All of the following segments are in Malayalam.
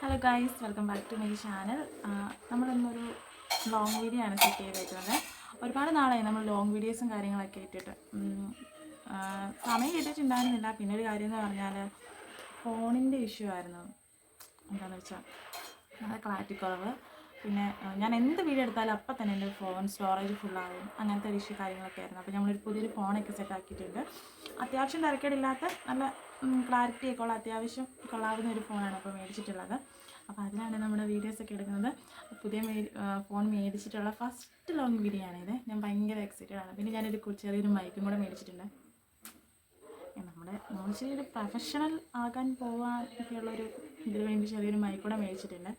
Hello guys welcome back to my channel നമ്മളിന്നൊരു long video ആണ് സെറ്റ് ചെയ്തേക്കുന്നത്. ഒരുപാട് നാളായി നമ്മൾ ലോങ് വീഡിയോസും കാര്യങ്ങളൊക്കെ ഇട്ടിട്ട്. സമയം കിട്ടിയിട്ടുണ്ടായിരുന്നില്ല. പിന്നെ ഒരു കാര്യം എന്ന് പറഞ്ഞാൽ ഫോണിന്റെ ഇഷ്യൂ ആയിരുന്നു. എന്താണെന്ന് വെച്ചാൽ നല്ല ക്ലാരിറ്റി കുറവ്. പിന്നെ ഞാൻ എന്ത് വീഡിയോ എടുത്താലും അപ്പം തന്നെ എന്റെ ഫോൺ സ്റ്റോറേജ് ഫുള്ളാകും അങ്ങനത്തെ ഒരു ഇഷ്യൂ കാര്യങ്ങളൊക്കെ ആയിരുന്നു. അപ്പോൾ നമ്മളൊരു പുതിയൊരു ഫോണൊക്കെ സെറ്റ് ആക്കിയിട്ടുണ്ട്. അത്യാവശ്യം തിരക്കേടില്ലാത്ത നല്ല ക്ലാരിറ്റി ഒക്കെ ഉള്ള അത്യാവശ്യം കൊള്ളാവുന്ന ഒരു ഫോണാണ് അപ്പോൾ മേടിച്ചിട്ടുള്ളത്. അപ്പോൾ അതിനാണ് നമ്മുടെ വീഡിയോസൊക്കെ എടുക്കുന്നത്. പുതിയ ഫോൺ മേടിച്ചിട്ടുള്ള ഫസ്റ്റ് ലോങ് വീഡിയോ ആണിത് ഞാൻ ഭയങ്കര എക്സൈറ്റഡ് ആണ്. പിന്നെ ഞാനൊരു ചെറിയൊരു മൈക്കും കൂടെ മേടിച്ചിട്ടുണ്ട്. നമ്മുടെ നമ്മൾ ചെറിയൊരു പ്രൊഫഷണൽ ആകാൻ പോകാനൊക്കെയുള്ളൊരു ഇതിന് വേണ്ടി ചെറിയൊരു മൈക്കൂടെ മേടിച്ചിട്ടുണ്ട്.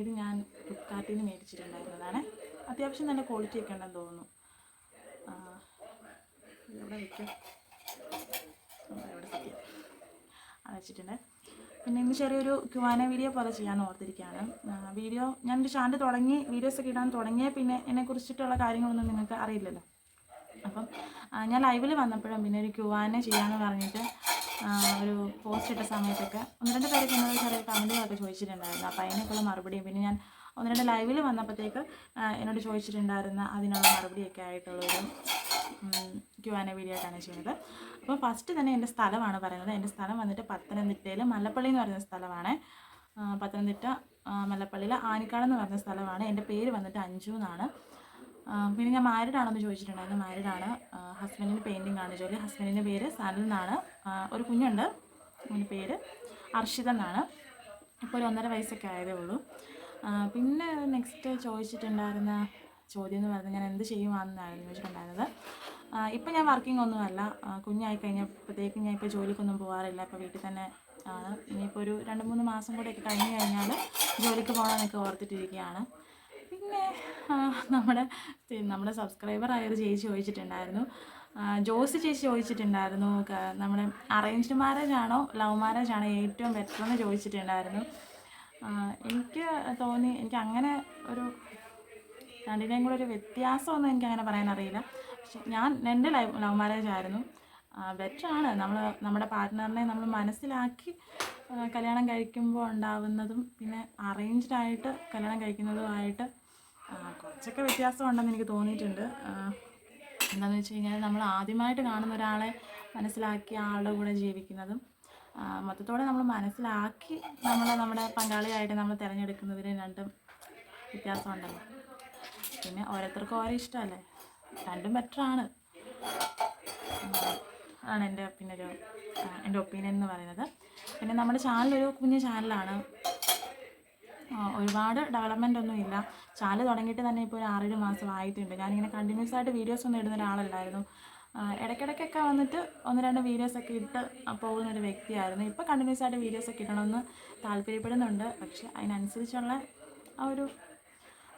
ഇത് ഞാൻ ഫ്ലിപ്കാർട്ടിൽ നിന്ന് മേടിച്ചിട്ടുണ്ടായിരുന്നതാണ്. അത്യാവശ്യം നല്ല ക്വാളിറ്റി ഒക്കെ ഉണ്ടെന്ന് തോന്നുന്നു. ഇവിടെ വയ്ക്കും വെച്ചിട്ടുണ്ട്. പിന്നെ ഇന്ന് ചെറിയൊരു ക്യുവാന വീഡിയോ പോലെ ചെയ്യാൻ ഓർത്തിരിക്കുകയാണ്. വീഡിയോ ഞാൻ ചാനൽ തുടങ്ങി വീഡിയോസ് ഒക്കെ ഇടാൻ തുടങ്ങിയ പിന്നെ എന്നെ കുറിച്ചിട്ടുള്ള കാര്യങ്ങളൊന്നും നിങ്ങൾക്ക് അറിയില്ലല്ലോ. അപ്പം ഞാൻ ലൈവിൽ വന്നപ്പോഴും പിന്നെ ഒരു ക്യുവാന ചെയ്യാമെന്ന് പറഞ്ഞിട്ട് ഒരു പോസ്റ്റ് ഇട്ട സമയത്തൊക്കെ ഒന്ന് രണ്ട് പേരൊക്കെ എന്നോട് ചെറിയ കമന്റുകളൊക്കെ ചോദിച്ചിട്ടുണ്ടായിരുന്നു. അപ്പോൾ അതിനൊക്കെയുള്ള മറുപടിയും പിന്നെ ഞാൻ ഒന്ന് രണ്ട് ലൈവിൽ വന്നപ്പോഴത്തേക്ക് എന്നോട് ചോദിച്ചിട്ടുണ്ടായിരുന്ന അതിനുള്ള മറുപടിയൊക്കെ ആയിട്ടുള്ളൊരു ക്യുവാന വീഡിയോ ആയിട്ടാണ് ചെയ്യുന്നത്. അപ്പോൾ ഫസ്റ്റ് തന്നെ എന്റെ സ്ഥലമാണ് പറയുന്നത്. എന്റെ സ്ഥലം വന്നിട്ട് പത്തനംതിട്ടയിൽ മലപ്പള്ളി എന്ന് പറയുന്ന സ്ഥലമാണ്. പത്തനംതിട്ട മലപ്പള്ളിയിലെ ആനിക്കാട് എന്ന് പറയുന്ന സ്ഥലമാണ്. എന്റെ പേര് വന്നിട്ട് അഞ്ജു എന്നാണ്. പിന്നെ ഞാൻ മാരിഡ് ആണെന്ന് ചോദിച്ചിട്ടുണ്ടായിരുന്നു. മാരിഡ് ആണ്. ഹസ്ബൻഡിന് പെയിന്റിംഗ് ആണ് ജോലി. ഹസ്ബൻഡിന്റെ പേര് സനൽ എന്നാണ്. ഒരു കുഞ്ഞുണ്ട്. അതിന്റെ പേര് അർഷിത എന്നാണ്. ഇപ്പോൾ ഒരു ഒന്നര വയസ്സൊക്കെ ആയതേ ഉള്ളൂ. പിന്നെ നെക്സ്റ്റ് ചോദിച്ചിട്ടുണ്ടായിരുന്ന ചോദ്യം എന്ന് പറയുന്നത് ഞാൻ എന്ത് ചെയ്യുവാണെന്നായിരുന്നു ചോദിച്ചിട്ടുണ്ടായിരുന്നത്. ഇപ്പം ഞാൻ വർക്കിംഗ് ഒന്നുമല്ല കുഞ്ഞായി കഴിഞ്ഞപ്പോഴത്തേക്കും ഞാൻ ഇപ്പോൾ ജോലിക്കൊന്നും പോകാറില്ല ഇപ്പോൾ വീട്ടിൽ തന്നെ ആണ്. ഇനിയിപ്പോൾ ഒരു രണ്ട് മൂന്ന് മാസം കൂടെയൊക്കെ കഴിഞ്ഞ് കഴിഞ്ഞാൽ ജോലിക്ക് പോകണമെന്നൊക്കെ ഓർത്തിട്ടിരിക്കുകയാണ്. പിന്നെ നമ്മുടെ നമ്മുടെ സബ്സ്ക്രൈബർ ആയൊരു ചേച്ചി ചോദിച്ചിട്ടുണ്ടായിരുന്നു. ജോസ് ചേച്ചി ചോദിച്ചിട്ടുണ്ടായിരുന്നു. നമ്മുടെ അറേഞ്ച്ഡ് മാരേജ് ആണോ ലവ് മാരേജ് ആണോ ഏറ്റവും ബെറ്റർ എന്ന് ചോദിച്ചിട്ടുണ്ടായിരുന്നു. എനിക്ക് തോന്നി എനിക്ക് അങ്ങനെ ഒരു രണ്ടിനെയും കൂടെ ഒരു വ്യത്യാസമൊന്നും എനിക്ക് അങ്ങനെ പറയാൻ അറിയില്ല. പക്ഷെ ഞാൻ എന്റെ ലൈവ് ലവ് മാരേജ് ആയിരുന്നു. ബെറ്ററാണ് നമ്മൾ നമ്മുടെ പാർട്ട്ണറിനെ നമ്മൾ മനസ്സിലാക്കി കല്യാണം കഴിക്കുമ്പോൾ ഉണ്ടാവുന്നതും പിന്നെ അറേഞ്ച്ഡ് ആയിട്ട് കല്യാണം കഴിക്കുന്നതുമായിട്ട് കുറച്ചൊക്കെ വ്യത്യാസം ഉണ്ടെന്ന് എനിക്ക് തോന്നിയിട്ടുണ്ട്. എന്താണെന്ന് വെച്ച് കഴിഞ്ഞാൽ നമ്മൾ ആദ്യമായിട്ട് കാണുന്ന ഒരാളെ മനസ്സിലാക്കി ആളുടെ കൂടെ ജീവിക്കുന്നതും മൊത്തത്തോടെ നമ്മൾ മനസ്സിലാക്കി നമ്മൾ നമ്മുടെ പങ്കാളിയായിട്ട് നമ്മൾ തിരഞ്ഞെടുക്കുന്നതിന് രണ്ടും വ്യത്യാസമുണ്ടല്ലോ. പിന്നെ ഓരോരുത്തർക്കും ഓരോ ഇഷ്ടമല്ലേ? രണ്ടും ബെറ്ററാണ് ആണ്. എന്റെ പിന്നെ ഒരു എന്റെ ഒപ്പീനിയൻ എന്ന് പറയുന്നത്. പിന്നെ നമ്മുടെ ചാനലൊരു കുഞ്ഞു ചാനലാണ് ഒരുപാട് ഡെവലപ്മെന്റ് ഒന്നും ഇല്ല. ചാൽ തുടങ്ങിയിട്ട് തന്നെ ഇപ്പോൾ ഒരു ആറേഴ് മാസം ആയിട്ടുണ്ട്. ഞാനിങ്ങനെ കണ്ടിന്യൂസ് ആയിട്ട് വീഡിയോസ് ഒന്നും ഇടുന്ന ഒരാളല്ലായിരുന്നു. ഇടയ്ക്കിടയ്ക്കൊക്കെ വന്നിട്ട് ഒന്ന് രണ്ട് വീഡിയോസൊക്കെ ഇട്ട് പോകുന്ന ഒരു വ്യക്തിയായിരുന്നു. ഇപ്പോൾ കണ്ടിന്യൂസ് ആയിട്ട് വീഡിയോസൊക്കെ ഇടണമെന്ന് താല്പര്യപ്പെടുന്നുണ്ട്. പക്ഷേ അതിനനുസരിച്ചുള്ള ആ ഒരു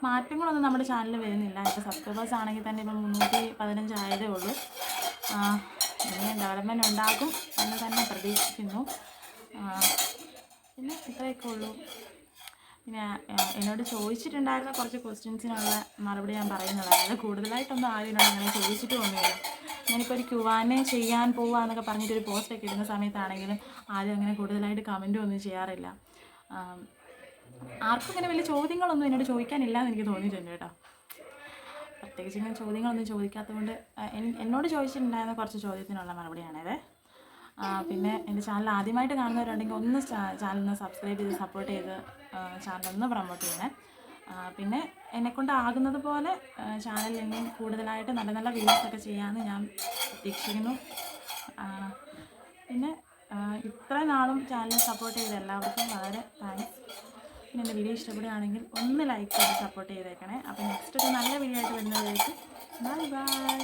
മാറ്റങ്ങളൊന്നും നമ്മുടെ ചാനലിൽ വരുന്നില്ല. ഇപ്പോൾ സബ്സ്ക്രൈബേഴ്സ് ആണെങ്കിൽ തന്നെ ഇപ്പോൾ മുന്നൂറ്റി പതിനഞ്ചായതേ ഉള്ളൂ. ഇങ്ങനെ ഡെവലപ്മെന്റ് ഉണ്ടാകും എന്ന് തന്നെ പ്രതീക്ഷിക്കുന്നു. പിന്നെ ഇത്രയൊക്കെ ഉള്ളൂ. പിന്നെ എന്നോട് ചോദിച്ചിട്ടുണ്ടായിരുന്ന കുറച്ച് ക്വസ്റ്റ്യൻസിനുള്ള മറുപടി ഞാൻ പറയുന്നതാണ്. അത് കൂടുതലായിട്ടൊന്നും ആരും എന്നോട് അങ്ങനെ ചോദിച്ചിട്ട് ഒന്നുമില്ല. ഞാനിപ്പോൾ ഒരു ക്യുവാനെ ചെയ്യാൻ പോവാന്നൊക്കെ പറഞ്ഞിട്ട് ഒരു പോസ്റ്റൊക്കെ ഇടുന്ന സമയത്താണെങ്കിലും ആരും അങ്ങനെ കൂടുതലായിട്ട് കമന്റും ഒന്നും ചെയ്യാറില്ല. ആർക്കും ഇങ്ങനെ വലിയ ചോദ്യങ്ങളൊന്നും എന്നോട് ചോദിക്കാനില്ല എന്ന് എനിക്ക് തോന്നിയിട്ടുണ്ട് കേട്ടോ. പ്രത്യേകിച്ച് ഇങ്ങനെ ചോദ്യങ്ങളൊന്നും ചോദിക്കാത്തതുകൊണ്ട് കൊണ്ട് എന്നോട് ചോദിച്ചിട്ടുണ്ടായിരുന്ന കുറച്ച് ചോദ്യത്തിനുള്ള മറുപടിയാണിത്. ആ, പിന്നെ എന്റെ ചാനൽ ആദ്യമായിട്ട് കാണുന്നവരുണ്ടെങ്കിൽ ഒന്ന് ചാനൽ ഒന്ന് സബ്സ്ക്രൈബ് ചെയ്ത് സപ്പോർട്ട് ചെയ്ത് ചാനൽ ഒന്ന് പ്രൊമോട്ട് ചെയ്യണേ. പിന്നെ എന്നെക്കൊണ്ട് ആകുന്നത് പോലെ ചാനലിൽ കൂടുതലായിട്ട് നല്ല നല്ല വീഡിയോസ് ഒക്കെ ചെയ്യാമെന്ന് ഞാൻ പ്രതീക്ഷിക്കുന്നു. പിന്നെ ഇത്ര നാളും ചാനൽ സപ്പോർട്ട് ചെയ്ത എല്ലാവർക്കും വളരെ താങ്ക്സ് പിന്നെ എന്റെ വീഡിയോ ഇഷ്ടപ്പെടുകയാണെങ്കിൽ ഒന്ന് ലൈക്ക് ചെയ്ത് സപ്പോർട്ട് ചെയ്തേക്കണേ. അപ്പോൾ നെക്സ്റ്റ് ഒരു നല്ല വീഡിയോ ആയിട്ട് വരുന്നതിലേക്ക് ബൈ ബൈ